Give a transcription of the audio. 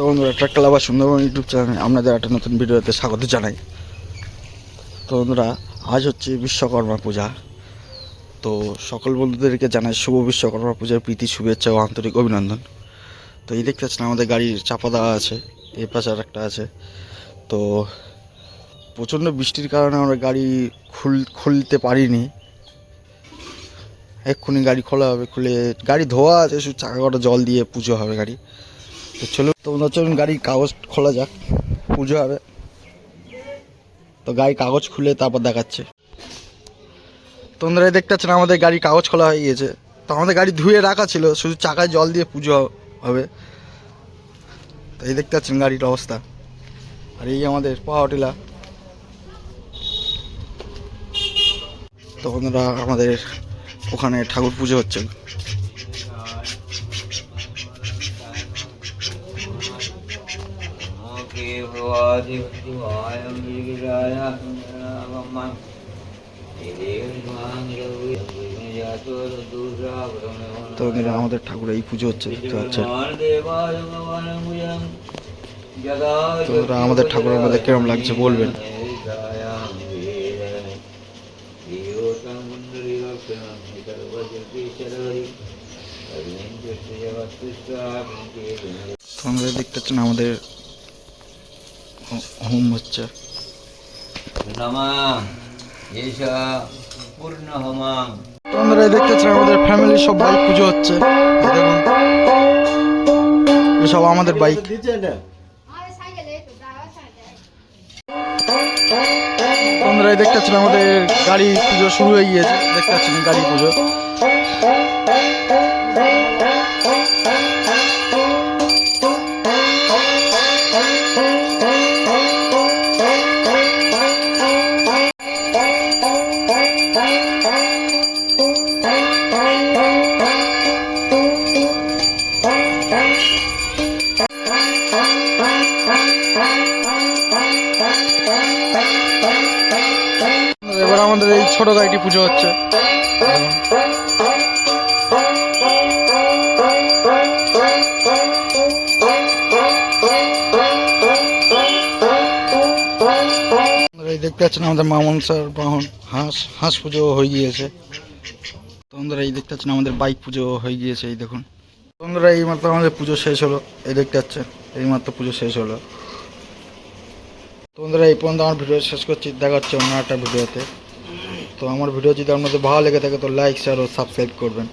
তো বন্ধুরা ট্রাক্টর আবার সুন্দরবন ইউটিউব চ্যানেলে আপনাদের একটা নতুন ভিডিওতে স্বাগত জানাই। তো বন্ধুরা, আজ হচ্ছে বিশ্বকর্মা পূজা। তো সকল বন্ধুদেরকে জানাই শুভ বিশ্বকর্মা পূজার প্রীতি, শুভেচ্ছা ও আন্তরিক অভিনন্দন। তো এই দেখতে পাচ্ছেন, আমাদের গাড়ির চাপা দেওয়া আছে এই পাশে আর একটা আছে। তো প্রচণ্ড বৃষ্টির কারণে আমরা গাড়ি খুল, খুলতে পারিনি। এক্ষুনি গাড়ি খোলা হবে, খুলে গাড়ি ধোয়া আছে, শুধু চাকা কটা জল দিয়ে পুজো হবে গাড়ি। তো চলুন তোমরা চলুন গাড়ির কাগজ খোলা যাক, পুজো হবে। তো গাড়ির কাগজ খুলে তারপর দেখাচ্ছে। তোমরা দেখতে পাচ্ছেন আমাদের গাড়ির কাগজ খোলা হয়ে গিয়েছে। তো আমাদের গাড়ি ধুয়ে রাখা ছিল, শুধু চাকায় জল দিয়ে পুজো হবে। তো এই দেখতে পাচ্ছেন গাড়ির অবস্থা। আর এই আমাদের পাওয়া টিলা তো আমাদের ওখানে ঠাকুর পুজো হচ্ছে ഭഗവതി ശിവായ তো এখানে আমাদের ঠাকুর এই পুজো হচ্ছে দেখতে পাচ্ছেন তো আমাদের ঠাকুরের মধ্যে কিরম লাগছে বলবেন? তো আমাদের দেখতে পাচ্ছেন, আমাদের হোম। হচ্ছে আমাদের ফ্যামিলি সব বাইক পুজো হচ্ছে। দেখুন এসব আমাদের বাইক। তোমরা এই দেখতে পাচ্ছেন আমাদের গাড়ি পুজো শুরু হয়ে গিয়েছে। দেখতে পাচ্ছেন গাড়ি পুজো। এবার আমাদের এই ছোট গাড়িটি পুজো হচ্ছে। দেখতে পাচ্ছেন আমাদের মা মনসার বাহন, হাঁস হাঁস পুজো হয়ে গিয়েছে। তো বন্ধুরা, এই দেখতে পাচ্ছেন আমাদের বাইক পুজো হয়ে গিয়েছে, এই দেখুন। তো বন্ধুরা এই মাত্র আমাদের পুজো শেষ হলো, এই দেখতে পাচ্ছেন এই মাত্র পুজো শেষ হলো। তোমরা বন্ধুরা, এই পর্যন্ত আমার ভিডিও শেষ করছি। দেখা হচ্ছে অন্য একটা ভিডিওতে। তো আমার ভিডিও যদি আপনাদের ভালো লেগে থাকে, তো লাইক শেয়ার ও সাবস্ক্রাইব করবেন।